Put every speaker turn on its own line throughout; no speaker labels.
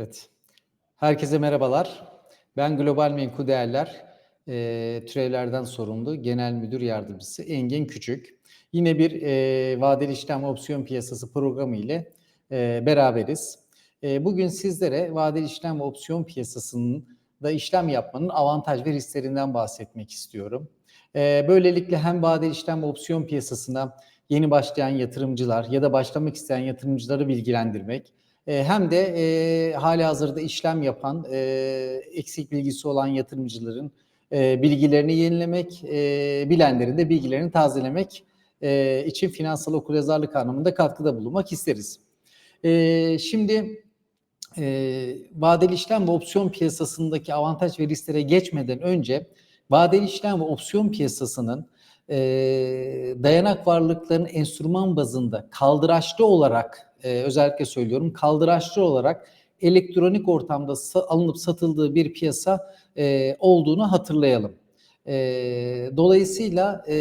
Evet. Herkese merhabalar. Ben Global Menkul Değerler e, Türevlerden sorumlu Genel Müdür Yardımcısı Engin Küçük. Yine bir e, vadeli işlem opsiyon piyasası programı ile e, beraberiz. E, bugün sizlere vadeli işlem opsiyon piyasasının da işlem yapmanın avantaj ve risklerinden bahsetmek istiyorum. E, böylelikle hem vadeli işlem opsiyon piyasasına yeni başlayan yatırımcılar ya da başlamak isteyen yatırımcıları bilgilendirmek, hem de e, hali hazırda işlem yapan, e, eksik bilgisi olan yatırımcıların e, bilgilerini yenilemek, e, bilenlerin de bilgilerini tazelemek e, için finansal okuryazarlık anlamında katkıda bulunmak isteriz. E, şimdi e, vadeli işlem ve opsiyon piyasasındaki avantaj ve risklere geçmeden önce vadeli işlem ve opsiyon piyasasının e, dayanak varlıkların enstrüman bazında kaldıraçlı olarak e, özellikle söylüyorum kaldıraçlı olarak elektronik ortamda alınıp satıldığı bir piyasa e, olduğunu hatırlayalım. E, dolayısıyla e,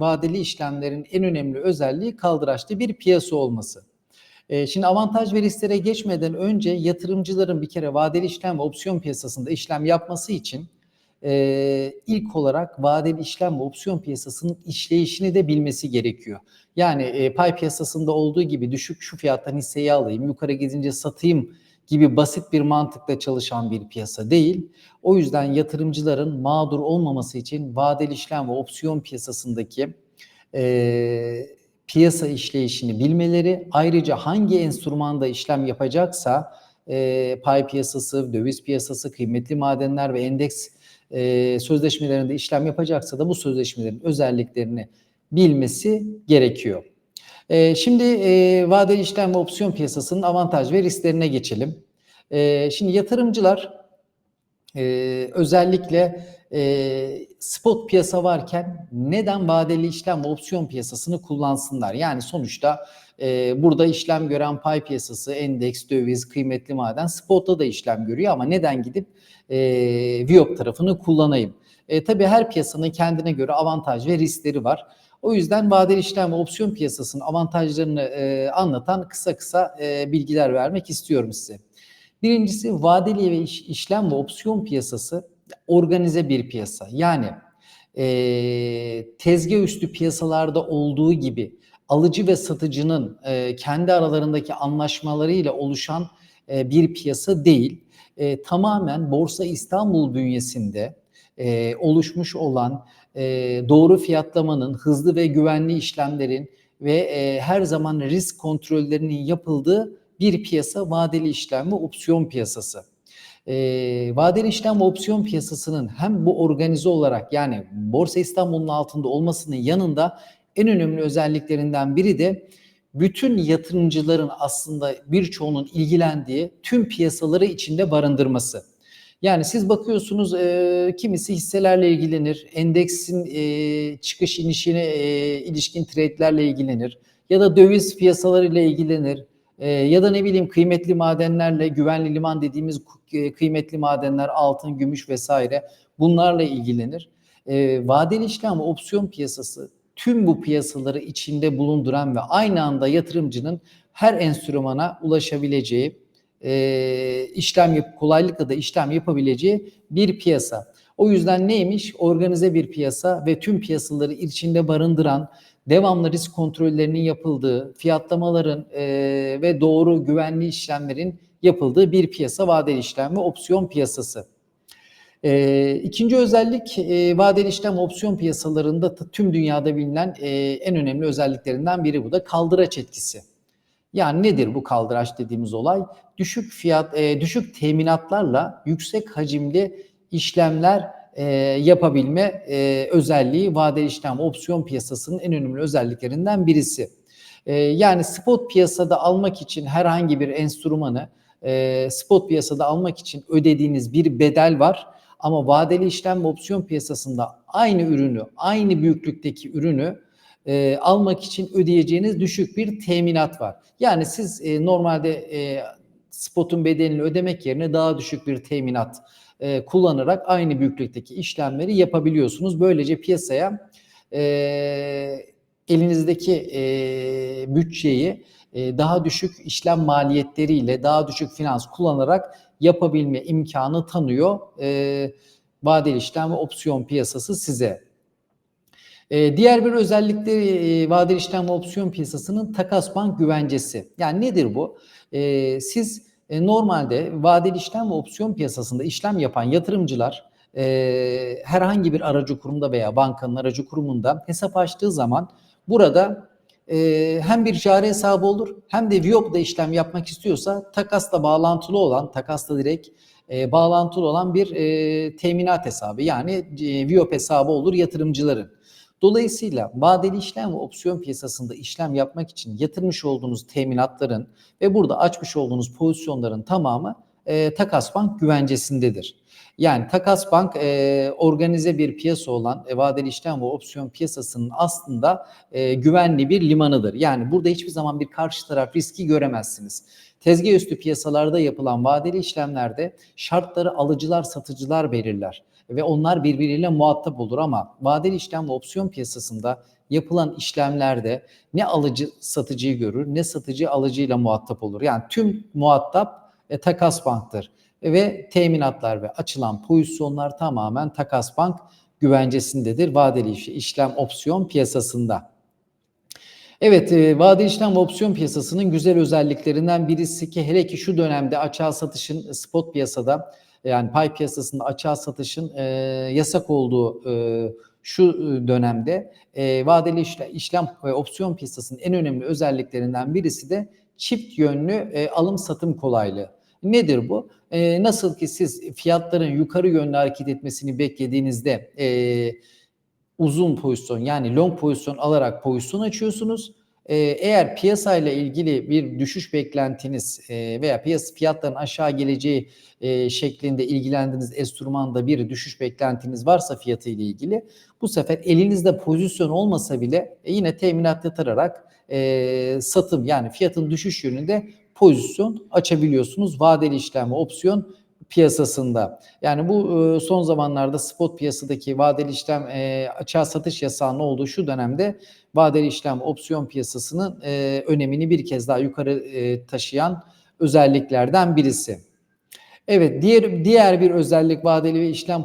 vadeli işlemlerin en önemli özelliği kaldıraçlı bir piyasa olması. E, şimdi avantaj ve risklere geçmeden önce yatırımcıların bir kere vadeli işlem ve opsiyon piyasasında işlem yapması için e, ilk olarak vadeli işlem ve opsiyon piyasasının işleyişini de bilmesi gerekiyor. Yani e, pay piyasasında olduğu gibi düşük şu fiyattan hisseyi alayım, yukarı gidince satayım gibi basit bir mantıkla çalışan bir piyasa değil. O yüzden yatırımcıların mağdur olmaması için vadeli işlem ve opsiyon piyasasındaki e, piyasa işleyişini bilmeleri, ayrıca hangi enstrümanda işlem yapacaksa e, pay piyasası, döviz piyasası, kıymetli madenler ve endeks e, sözleşmelerinde işlem yapacaksa da bu sözleşmelerin özelliklerini bilmesi gerekiyor. E, şimdi e, vadeli işlem ve opsiyon piyasasının avantaj ve risklerine geçelim. E, şimdi yatırımcılar e, özellikle e, spot piyasa varken neden vadeli işlem ve opsiyon piyasasını kullansınlar? Yani sonuçta e, burada işlem gören pay piyasası, endeks, döviz, kıymetli maden spotta da işlem görüyor ama neden gidip e, Viyop tarafını kullanayım? E, tabii her piyasanın kendine göre avantaj ve riskleri var. O yüzden vadeli işlem ve opsiyon piyasasının avantajlarını e, anlatan kısa kısa e, bilgiler vermek istiyorum size. Birincisi vadeli ve iş, işlem ve opsiyon piyasası organize bir piyasa. Yani e, tezgah üstü piyasalarda olduğu gibi alıcı ve satıcının e, kendi aralarındaki anlaşmalarıyla oluşan e, bir piyasa değil. E, tamamen Borsa İstanbul bünyesinde e, oluşmuş olan e, doğru fiyatlamanın, hızlı ve güvenli işlemlerin ve e, her zaman risk kontrollerinin yapıldığı bir piyasa vadeli işlem ve opsiyon piyasası. E, vadeli işlem ve opsiyon piyasasının hem bu organize olarak yani Borsa İstanbul'un altında olmasının yanında en önemli özelliklerinden biri de bütün yatırımcıların aslında birçoğunun ilgilendiği tüm piyasaları içinde barındırması. Yani siz bakıyorsunuz e, kimisi hisselerle ilgilenir, endeksin e, çıkış inişine e, ilişkin trade'lerle ilgilenir ya da döviz piyasalarıyla ilgilenir e, ya da ne bileyim kıymetli madenlerle güvenli liman dediğimiz e, kıymetli madenler altın, gümüş vesaire bunlarla ilgilenir. E, vadeli işlem opsiyon piyasası tüm bu piyasaları içinde bulunduran ve aynı anda yatırımcının her enstrümana ulaşabileceği, e, işlem yap kolaylıkla da işlem yapabileceği bir piyasa. O yüzden neymiş? Organize bir piyasa ve tüm piyasaları içinde barındıran, devamlı risk kontrollerinin yapıldığı, fiyatlamaların e, ve doğru güvenli işlemlerin yapıldığı bir piyasa vadeli işlem ve opsiyon piyasası. E, ikinci özellik e, vadeli işlem opsiyon piyasalarında tüm dünyada bilinen e, en önemli özelliklerinden biri bu da kaldıraç etkisi. Yani nedir bu kaldıraç dediğimiz olay? Düşük fiyat, e, düşük teminatlarla yüksek hacimli işlemler e, yapabilme e, özelliği vadeli işlem opsiyon piyasasının en önemli özelliklerinden birisi. E, yani spot piyasada almak için herhangi bir enstrümanı e, spot piyasada almak için ödediğiniz bir bedel var. Ama vadeli işlem ve opsiyon piyasasında aynı ürünü, aynı büyüklükteki ürünü e, almak için ödeyeceğiniz düşük bir teminat var. Yani siz e, normalde e, spotun bedelini ödemek yerine daha düşük bir teminat e, kullanarak aynı büyüklükteki işlemleri yapabiliyorsunuz. Böylece piyasaya e, elinizdeki e, bütçeyi e, daha düşük işlem maliyetleriyle daha düşük finans kullanarak yapabilme imkanı tanıyor e, vadeli işlem ve opsiyon piyasası size. E, diğer bir özellikleri e, vadeli işlem ve opsiyon piyasasının takas bank güvencesi. Yani nedir bu? E, siz e, normalde vadeli işlem ve opsiyon piyasasında işlem yapan yatırımcılar e, herhangi bir aracı kurumda veya bankanın aracı kurumunda hesap açtığı zaman burada e, hem bir cari hesabı olur hem de Viyop'da işlem yapmak istiyorsa takasla bağlantılı olan, takasla direkt e, bağlantılı olan bir e, teminat hesabı yani e, Viyop hesabı olur yatırımcıların. Dolayısıyla vadeli işlem ve opsiyon piyasasında işlem yapmak için yatırmış olduğunuz teminatların ve burada açmış olduğunuz pozisyonların tamamı e, Takas Bank güvencesindedir. Yani Takas Bank e, organize bir piyasa olan e, vadeli işlem ve opsiyon piyasasının aslında e, güvenli bir limanıdır. Yani burada hiçbir zaman bir karşı taraf riski göremezsiniz. Tezgah üstü piyasalarda yapılan vadeli işlemlerde şartları alıcılar satıcılar belirler ve onlar birbiriyle muhatap olur ama vadeli işlem ve opsiyon piyasasında yapılan işlemlerde ne alıcı satıcıyı görür ne satıcı alıcıyla muhatap olur. Yani tüm muhatap e, takas banktır ve teminatlar ve açılan pozisyonlar tamamen takas bank güvencesindedir vadeli işlem opsiyon piyasasında. Evet, e, vadeli işlem opsiyon piyasasının güzel özelliklerinden birisi ki hele ki şu dönemde açığa satışın spot piyasada yani pay piyasasında açığa satışın e, yasak olduğu e, şu e, dönemde e, vadeli işlem, işlem ve opsiyon piyasasının en önemli özelliklerinden birisi de çift yönlü e, alım satım kolaylığı. Nedir bu? E, nasıl ki siz fiyatların yukarı yönlü hareket etmesini beklediğinizde e, uzun pozisyon yani long pozisyon alarak pozisyon açıyorsunuz. Ee, eğer piyasayla ilgili bir düşüş beklentiniz e, veya piyasa fiyatların aşağı geleceği e, şeklinde ilgilendiğiniz enstrümanda bir düşüş beklentiniz varsa fiyatı ile ilgili bu sefer elinizde pozisyon olmasa bile e, yine teminat yatırarak satım yani fiyatın düşüş yönünde pozisyon açabiliyorsunuz. Vadeli işlem opsiyon piyasasında. Yani bu e, son zamanlarda spot piyasadaki vadeli işlem e, açığa satış yasağının olduğu şu dönemde vadeli işlem opsiyon piyasasının e, önemini bir kez daha yukarı taşıyan özelliklerden birisi. Evet diğer diğer bir özellik vadeli ve işlem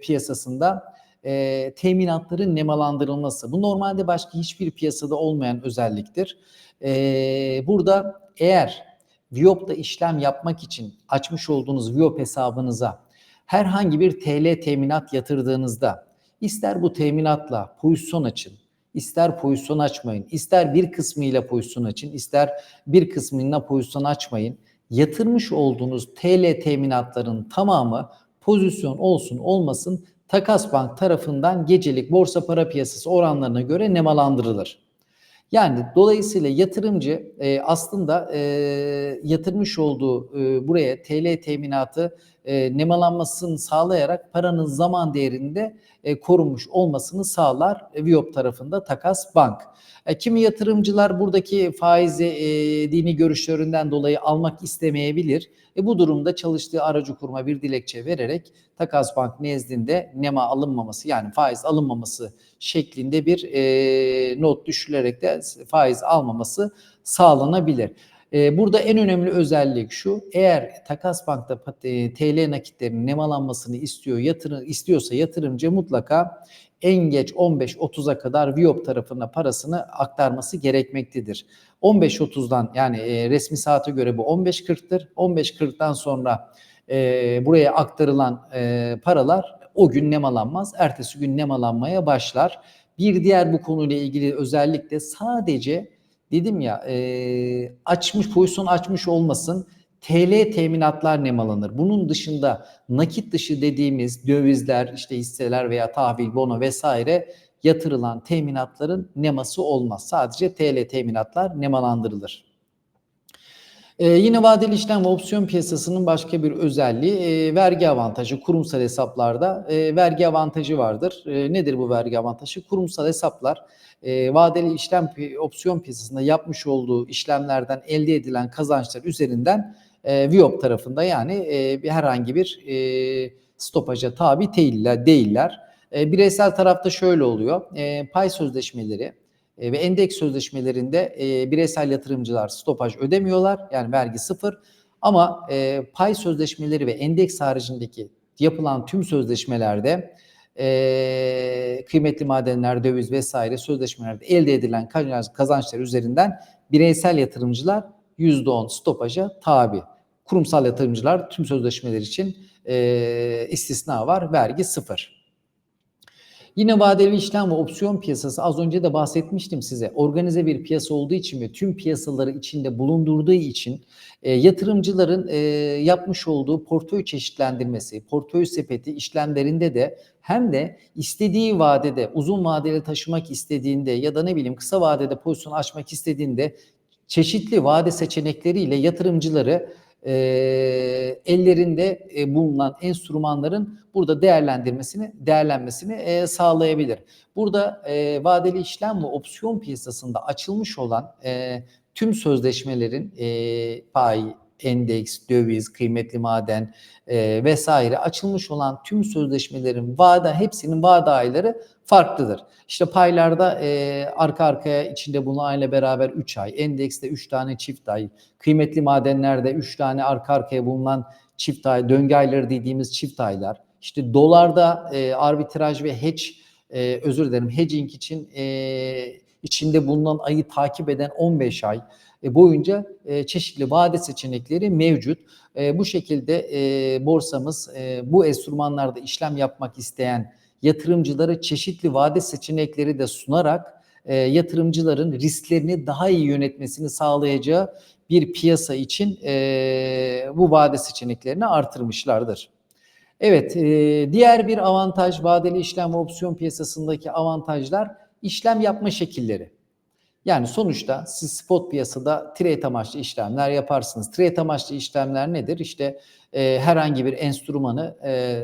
piyasasında e, teminatların nemalandırılması. Bu normalde başka hiçbir piyasada olmayan özelliktir. E, burada eğer Viyop'ta işlem yapmak için açmış olduğunuz Viyop hesabınıza herhangi bir TL teminat yatırdığınızda ister bu teminatla pozisyon açın, ister pozisyon açmayın, ister bir kısmıyla pozisyon açın, ister bir kısmıyla pozisyon açmayın. Yatırmış olduğunuz TL teminatların tamamı pozisyon olsun olmasın Takas Bank tarafından gecelik borsa para piyasası oranlarına göre nemalandırılır. Yani dolayısıyla yatırımcı e, aslında e, yatırmış olduğu e, buraya TL teminatı e, nemalanmasını sağlayarak paranın zaman değerinde e, korunmuş olmasını sağlar e, Viyop tarafında Takas Bank. E, kimi yatırımcılar buradaki faizi e, dini görüşlerinden dolayı almak istemeyebilir. E, bu durumda çalıştığı aracı kurma bir dilekçe vererek Takas Bank nezdinde nema alınmaması yani faiz alınmaması şeklinde bir e, not düşülerek de faiz almaması sağlanabilir. E, burada en önemli özellik şu. Eğer Takas Bank'ta e, TL nakitlerinin nemalanmasını istiyor, yatırım istiyorsa yatırımcı mutlaka en geç 15-30'a kadar Viyop tarafına parasını aktarması gerekmektedir. 15-30'dan yani e, resmi saate göre bu 15-40'tır. 15-40'dan sonra e, buraya aktarılan e, paralar o gün nemalanmaz. Ertesi gün nemalanmaya başlar. Bir diğer bu konuyla ilgili özellikle sadece dedim ya e, açmış pozisyon açmış olmasın TL teminatlar nemalanır. Bunun dışında nakit dışı dediğimiz dövizler, işte hisseler veya tahvil, bono vesaire yatırılan teminatların neması olmaz. Sadece TL teminatlar nemalandırılır. Ee, yine vadeli işlem ve opsiyon piyasasının başka bir özelliği e, vergi avantajı. Kurumsal hesaplarda e, vergi avantajı vardır. E, nedir bu vergi avantajı? Kurumsal hesaplar e, vadeli işlem opsiyon piyasasında yapmış olduğu işlemlerden elde edilen kazançlar üzerinden e, Viop tarafında yani e, bir herhangi bir e, stopaja tabi değiller. değiller. E, bireysel tarafta şöyle oluyor. E, pay sözleşmeleri ve endeks sözleşmelerinde e, bireysel yatırımcılar stopaj ödemiyorlar. Yani vergi sıfır. Ama e, pay sözleşmeleri ve endeks haricindeki yapılan tüm sözleşmelerde e, kıymetli madenler, döviz vesaire sözleşmelerde elde edilen kazanç- kazançlar üzerinden bireysel yatırımcılar %10 stopaja tabi. Kurumsal yatırımcılar tüm sözleşmeler için e, istisna var. Vergi sıfır. Yine vadeli işlem ve opsiyon piyasası az önce de bahsetmiştim size. Organize bir piyasa olduğu için ve tüm piyasaları içinde bulundurduğu için e, yatırımcıların e, yapmış olduğu portföy çeşitlendirmesi, portföy sepeti işlemlerinde de hem de istediği vadede uzun vadeli taşımak istediğinde ya da ne bileyim kısa vadede pozisyon açmak istediğinde çeşitli vade seçenekleriyle yatırımcıları e, ellerinde e, bulunan enstrümanların burada değerlendirmesini, değerlenmesini e, sağlayabilir. Burada e, vadeli işlem ve opsiyon piyasasında açılmış olan e, tüm sözleşmelerin e, pay, endeks, döviz, kıymetli maden e, vesaire açılmış olan tüm sözleşmelerin vade hepsinin vade ayları farklıdır. İşte paylarda e, arka arkaya içinde bulunan ile beraber 3 ay, endekste 3 tane çift ay, kıymetli madenlerde 3 tane arka arkaya bulunan çift ay, döngü ayları dediğimiz çift aylar. İşte dolarda e, arbitraj ve hedge, e, özür dilerim hedging için e, içinde bulunan ayı takip eden 15 ay boyunca e, çeşitli vade seçenekleri mevcut. E, bu şekilde e, borsamız e, bu enstrümanlarda işlem yapmak isteyen yatırımcılara çeşitli vade seçenekleri de sunarak e, yatırımcıların risklerini daha iyi yönetmesini sağlayacağı bir piyasa için e, bu vade seçeneklerini artırmışlardır. Evet, e, diğer bir avantaj vadeli işlem ve opsiyon piyasasındaki avantajlar işlem yapma şekilleri. Yani sonuçta siz spot piyasada trade amaçlı işlemler yaparsınız. Trade amaçlı işlemler nedir? İşte e, herhangi bir enstrümanı e,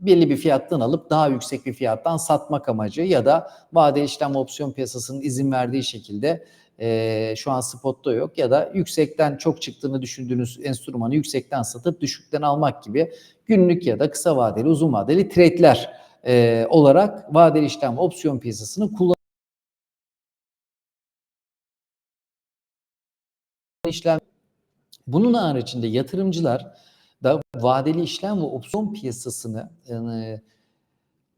belli bir fiyattan alıp daha yüksek bir fiyattan satmak amacı ya da vadeli işlem opsiyon piyasasının izin verdiği şekilde e, şu an spotta yok ya da yüksekten çok çıktığını düşündüğünüz enstrümanı yüksekten satıp düşükten almak gibi günlük ya da kısa vadeli uzun vadeli trade'ler e, olarak vadeli işlem opsiyon piyasasını kullan işlem bunun haricinde yatırımcılar da vadeli işlem ve opsiyon piyasasını e,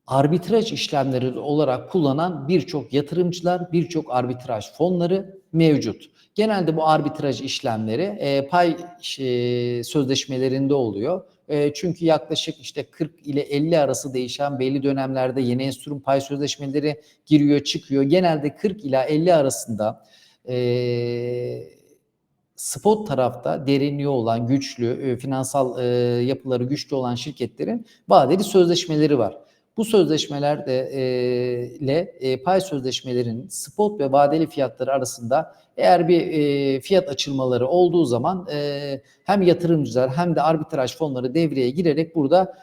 arbitraj işlemleri olarak kullanan birçok yatırımcılar, birçok arbitraj fonları mevcut. Genelde bu arbitraj işlemleri e, pay e, sözleşmelerinde oluyor. E, çünkü yaklaşık işte 40 ile 50 arası değişen belli dönemlerde yeni enstrüman pay sözleşmeleri giriyor çıkıyor. Genelde 40 ila 50 arasında e, spot tarafta derinliği olan güçlü, e, finansal e, yapıları güçlü olan şirketlerin vadeli sözleşmeleri var. Bu sözleşmelerde e, pay sözleşmelerinin spot ve vadeli fiyatları arasında eğer bir fiyat açılmaları olduğu zaman hem yatırımcılar hem de arbitraj fonları devreye girerek burada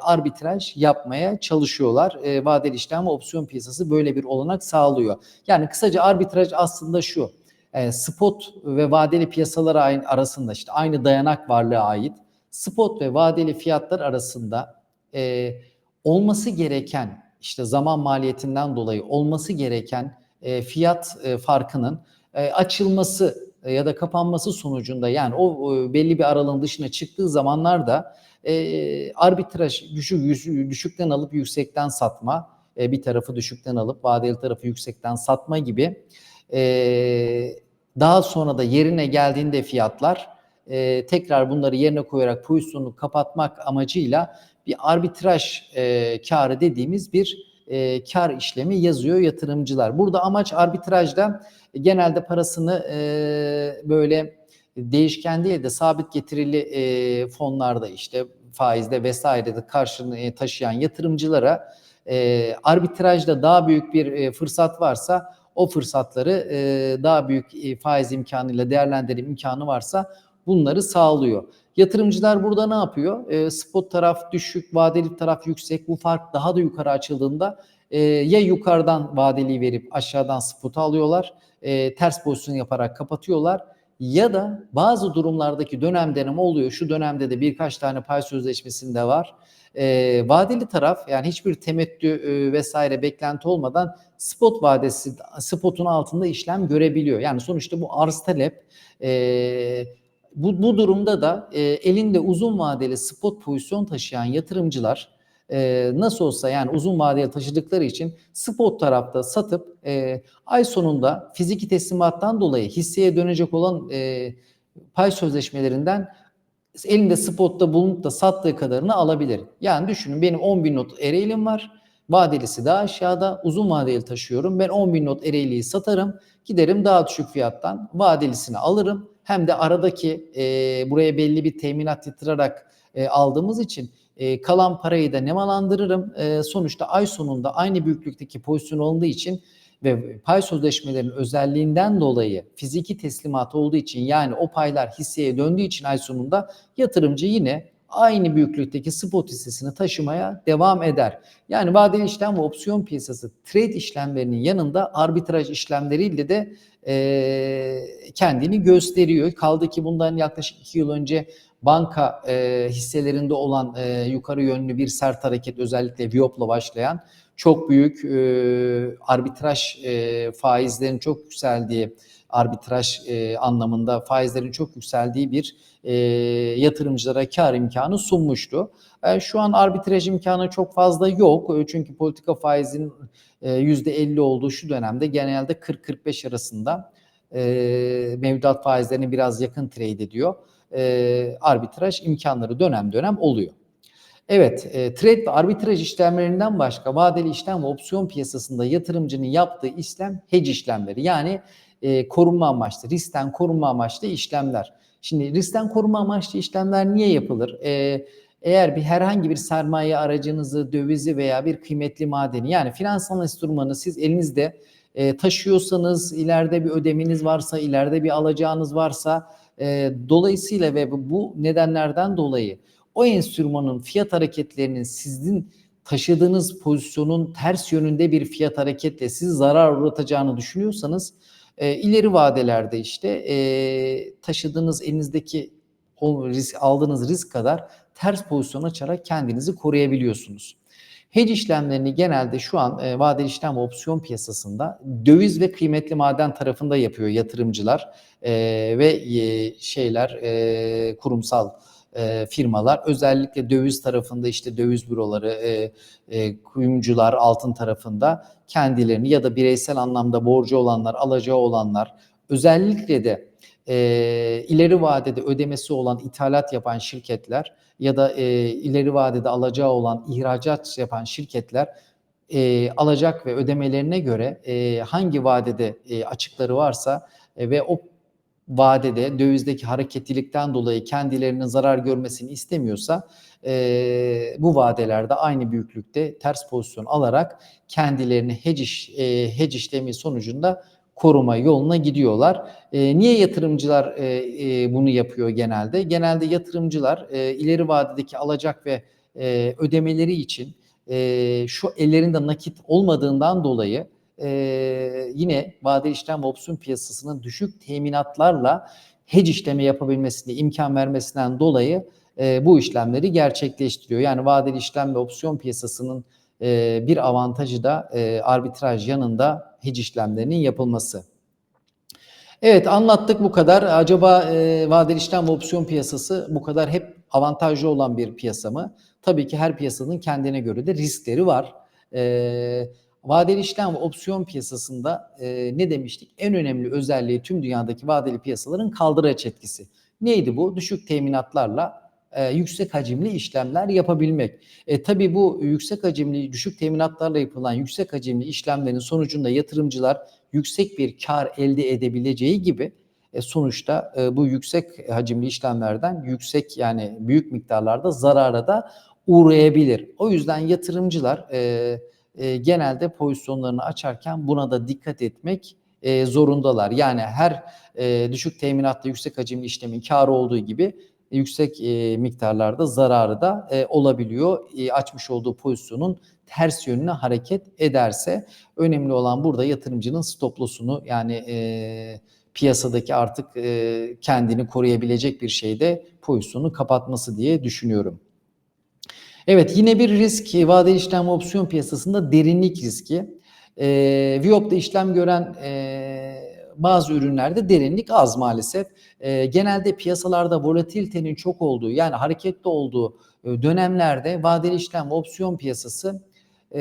arbitraj yapmaya çalışıyorlar. Vadeli işlem ve opsiyon piyasası böyle bir olanak sağlıyor. Yani kısaca arbitraj aslında şu spot ve vadeli piyasalar arasında işte aynı dayanak varlığa ait spot ve vadeli fiyatlar arasında e, olması gereken işte zaman maliyetinden dolayı olması gereken e, fiyat e, farkının e, açılması e, ya da kapanması sonucunda yani o e, belli bir aralığın dışına çıktığı zamanlarda e, arbitraj düşük, düşükten alıp yüksekten satma, e, bir tarafı düşükten alıp vadeli tarafı yüksekten satma gibi e, daha sonra da yerine geldiğinde fiyatlar e, tekrar bunları yerine koyarak pozisyonu kapatmak amacıyla bir arbitraj e, karı dediğimiz bir e, kar işlemi yazıyor yatırımcılar. Burada amaç arbitrajda genelde parasını e, böyle değişken değil de sabit getirili fonlarda işte faizde vesairede karşılığını taşıyan yatırımcılara arbitrajda daha büyük bir fırsat varsa o fırsatları e, daha büyük e, faiz imkanıyla değerlendirme imkanı varsa bunları sağlıyor. Yatırımcılar burada ne yapıyor? E, spot taraf düşük, vadeli taraf yüksek. Bu fark daha da yukarı açıldığında e, ya yukarıdan vadeli verip aşağıdan spot alıyorlar, e, ters pozisyon yaparak kapatıyorlar ya da bazı durumlardaki dönem deneme oluyor. Şu dönemde de birkaç tane pay sözleşmesinde var. E, vadeli taraf yani hiçbir temettü e, vesaire beklenti olmadan spot vadesi spotun altında işlem görebiliyor. Yani sonuçta bu arz talep e, bu, bu durumda da e, elinde uzun vadeli spot pozisyon taşıyan yatırımcılar e, nasıl olsa yani uzun vadeli taşıdıkları için spot tarafta satıp e, ay sonunda fiziki teslimattan dolayı hisseye dönecek olan e, pay sözleşmelerinden elinde spotta bulunup da sattığı kadarını alabilir. Yani düşünün benim 10 bin not Ereğli'm var. Vadelisi daha aşağıda uzun vadeli taşıyorum. Ben 10 bin not Ereğli'yi satarım. Giderim daha düşük fiyattan vadelisini alırım. Hem de aradaki e, buraya belli bir teminat yatırarak e, aldığımız için e, kalan parayı da nemalandırırım. E, sonuçta ay sonunda aynı büyüklükteki pozisyon olduğu için ve pay sözleşmelerinin özelliğinden dolayı fiziki teslimat olduğu için yani o paylar hisseye döndüğü için ay sonunda yatırımcı yine aynı büyüklükteki spot hissesini taşımaya devam eder. Yani vadeli işlem ve opsiyon piyasası trade işlemlerinin yanında arbitraj işlemleriyle de e, kendini gösteriyor. Kaldı ki bundan yaklaşık iki yıl önce banka e, hisselerinde olan e, yukarı yönlü bir sert hareket özellikle Viop'la başlayan çok büyük e, arbitraj e, faizlerin çok yükseldiği arbitraj e, anlamında faizlerin çok yükseldiği bir e, yatırımcılara kar imkanı sunmuştu. E, şu an arbitraj imkanı çok fazla yok. E, çünkü politika faizinin e, %50 olduğu şu dönemde genelde 40-45 arasında e, mevduat faizlerini biraz yakın trade ediyor. E, arbitraj imkanları dönem dönem oluyor. Evet, e, trade ve arbitraj işlemlerinden başka vadeli işlem ve opsiyon piyasasında yatırımcının yaptığı işlem hedge işlemleri. Yani e, korunma amaçlı, riskten korunma amaçlı işlemler. Şimdi riskten korunma amaçlı işlemler niye yapılır? E, eğer bir herhangi bir sermaye aracınızı, dövizi veya bir kıymetli madeni yani finansal enstrümanı siz elinizde e, taşıyorsanız, ileride bir ödemeniz varsa, ileride bir alacağınız varsa e, dolayısıyla ve bu nedenlerden dolayı o enstrümanın fiyat hareketlerinin sizin taşıdığınız pozisyonun ters yönünde bir fiyat hareketle sizi zarar uğratacağını düşünüyorsanız e, ileri vadelerde işte e, taşıdığınız elinizdeki o risk, aldığınız risk kadar ters pozisyon açarak kendinizi koruyabiliyorsunuz. Hedge işlemlerini genelde şu an e, vadeli işlem ve opsiyon piyasasında döviz ve kıymetli maden tarafında yapıyor yatırımcılar e, ve e, şeyler e, kurumsal e, firmalar. Özellikle döviz tarafında işte döviz büroları, e, e, kuyumcular altın tarafında kendilerini ya da bireysel anlamda borcu olanlar, alacağı olanlar özellikle de e, ileri vadede ödemesi olan ithalat yapan şirketler ya da e, ileri vadede alacağı olan ihracat yapan şirketler e, alacak ve ödemelerine göre e, hangi vadede e, açıkları varsa e, ve o vadede dövizdeki hareketlilikten dolayı kendilerinin zarar görmesini istemiyorsa e, bu vadelerde aynı büyüklükte ters pozisyon alarak kendilerini hedge, iş, e, hedge işlemi sonucunda koruma yoluna gidiyorlar. E, niye yatırımcılar e, e, bunu yapıyor genelde? Genelde yatırımcılar e, ileri vadedeki alacak ve e, ödemeleri için e, şu ellerinde nakit olmadığından dolayı e, yine vadeli işlem ve opsiyon piyasasının düşük teminatlarla hedge işlemi yapabilmesine imkan vermesinden dolayı e, bu işlemleri gerçekleştiriyor. Yani vadeli işlem ve opsiyon piyasasının e, bir avantajı da e, arbitraj yanında hedge işlemlerinin yapılması. Evet anlattık bu kadar. Acaba e, vadeli işlem ve opsiyon piyasası bu kadar hep avantajlı olan bir piyasa mı? Tabii ki her piyasanın kendine göre de riskleri var. Eee Vadeli işlem ve opsiyon piyasasında e, ne demiştik? En önemli özelliği tüm dünyadaki vadeli piyasaların kaldıraç etkisi. Neydi bu? Düşük teminatlarla e, yüksek hacimli işlemler yapabilmek. E, tabii bu yüksek hacimli, düşük teminatlarla yapılan yüksek hacimli işlemlerin sonucunda yatırımcılar yüksek bir kar elde edebileceği gibi e, sonuçta e, bu yüksek hacimli işlemlerden yüksek yani büyük miktarlarda zarara da uğrayabilir. O yüzden yatırımcılar e, e, genelde pozisyonlarını açarken buna da dikkat etmek e, zorundalar. Yani her e, düşük teminatlı yüksek hacimli işlemin karı olduğu gibi yüksek e, miktarlarda zararı da e, olabiliyor. E, açmış olduğu pozisyonun ters yönüne hareket ederse önemli olan burada yatırımcının stop loss'unu yani e, piyasadaki artık e, kendini koruyabilecek bir şeyde pozisyonu kapatması diye düşünüyorum. Evet yine bir risk vadeli işlem opsiyon piyasasında derinlik riski. E, Viyop'ta işlem gören e, bazı ürünlerde derinlik az maalesef. E, genelde piyasalarda volatilitenin çok olduğu yani hareketli olduğu e, dönemlerde vadeli işlem opsiyon piyasası e,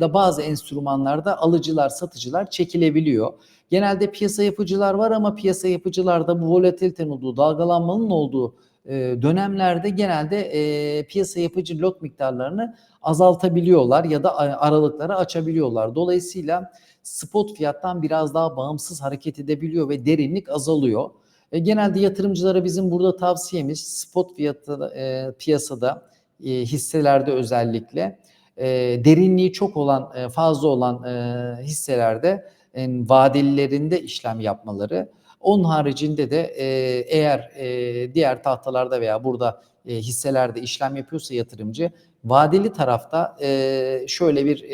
da bazı enstrümanlarda alıcılar satıcılar çekilebiliyor. Genelde piyasa yapıcılar var ama piyasa yapıcılarda bu volatilitenin olduğu dalgalanmanın olduğu e, dönemlerde genelde e, piyasa yapıcı lot miktarlarını azaltabiliyorlar ya da aralıkları açabiliyorlar. Dolayısıyla spot fiyattan biraz daha bağımsız hareket edebiliyor ve derinlik azalıyor. E, genelde yatırımcılara bizim burada tavsiyemiz spot fiyatı e, piyasada e, hisselerde özellikle e, derinliği çok olan e, fazla olan e, hisselerde e, vadelilerinde işlem yapmaları. Onun haricinde de e, eğer e, diğer tahtalarda veya burada e, hisselerde işlem yapıyorsa yatırımcı vadeli tarafta şöyle bir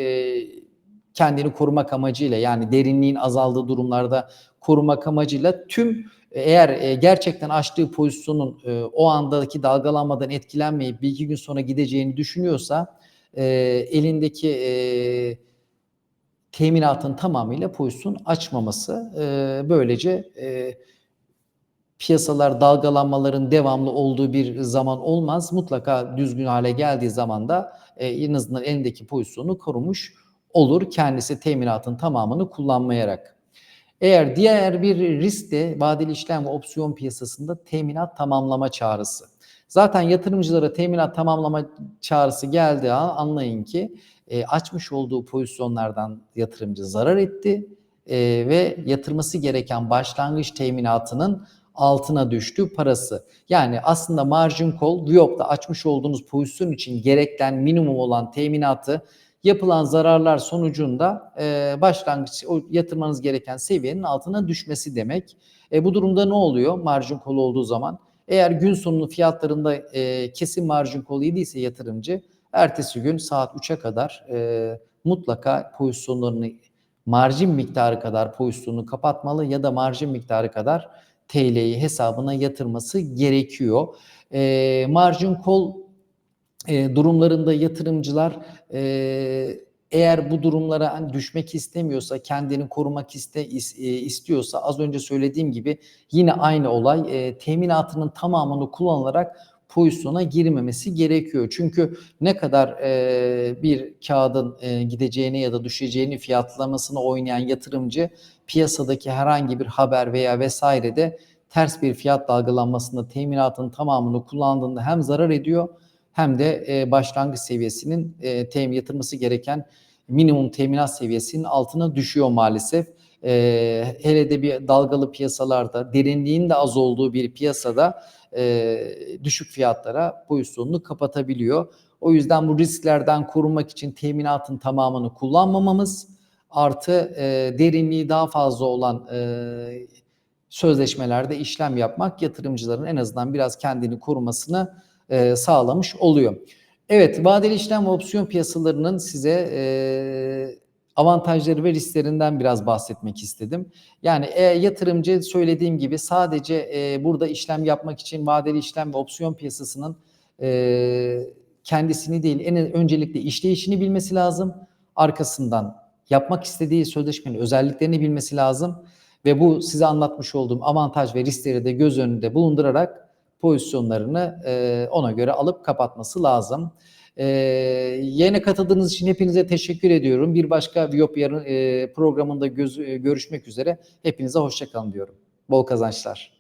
kendini korumak amacıyla yani derinliğin azaldığı durumlarda korumak amacıyla tüm eğer gerçekten açtığı pozisyonun o andaki dalgalanmadan etkilenmeyip bir iki gün sonra gideceğini düşünüyorsa elindeki e, teminatın tamamıyla pozisyon açmaması e, böylece e, piyasalar dalgalanmaların devamlı olduğu bir zaman olmaz. Mutlaka düzgün hale geldiği zaman da e, en azından elindeki pozisyonu korumuş olur kendisi teminatın tamamını kullanmayarak. Eğer diğer bir risk de vadeli işlem ve opsiyon piyasasında teminat tamamlama çağrısı. Zaten yatırımcılara teminat tamamlama çağrısı geldiği an anlayın ki e, açmış olduğu pozisyonlardan yatırımcı zarar etti e, ve yatırması gereken başlangıç teminatının altına düştü parası. Yani aslında margin call Viyop'ta açmış olduğunuz pozisyon için gerekten minimum olan teminatı yapılan zararlar sonucunda e, başlangıç o yatırmanız gereken seviyenin altına düşmesi demek. E, bu durumda ne oluyor margin call olduğu zaman? Eğer gün sonu fiyatlarında e, kesin margin call yediyse yatırımcı ertesi gün saat 3'e kadar e, mutlaka pozisyonlarını marjin miktarı kadar pozisyonu kapatmalı ya da marjin miktarı kadar TL'yi hesabına yatırması gerekiyor. E, margin call e, durumlarında yatırımcılar e, eğer bu durumlara hani düşmek istemiyorsa, kendini korumak iste, is, e, istiyorsa az önce söylediğim gibi yine aynı olay e, teminatının tamamını kullanarak pozisyona girmemesi gerekiyor. Çünkü ne kadar e, bir kağıdın e, gideceğini ya da düşeceğini fiyatlamasını oynayan yatırımcı piyasadaki herhangi bir haber veya vesairede ters bir fiyat dalgalanmasında teminatın tamamını kullandığında hem zarar ediyor hem de e, başlangıç seviyesinin e, temin yatırması gereken minimum teminat seviyesinin altına düşüyor maalesef. E, hele de bir dalgalı piyasalarda derinliğin de az olduğu bir piyasada e, düşük fiyatlara pozisyonunu kapatabiliyor. O yüzden bu risklerden korunmak için teminatın tamamını kullanmamamız artı e, derinliği daha fazla olan e, sözleşmelerde işlem yapmak yatırımcıların en azından biraz kendini korumasını e, sağlamış oluyor. Evet, vadeli işlem ve opsiyon piyasalarının size e, avantajları ve risklerinden biraz bahsetmek istedim. Yani e, yatırımcı söylediğim gibi sadece e, burada işlem yapmak için vadeli işlem ve opsiyon piyasasının e, kendisini değil en öncelikle işleyişini bilmesi lazım. Arkasından yapmak istediği sözleşmenin özelliklerini bilmesi lazım ve bu size anlatmış olduğum avantaj ve riskleri de göz önünde bulundurarak pozisyonlarını e, ona göre alıp kapatması lazım. E, yayına katıldığınız için hepinize teşekkür ediyorum. Bir başka Viyop yarın e, programında göz, e, görüşmek üzere. Hepinize hoşçakalın diyorum. Bol kazançlar.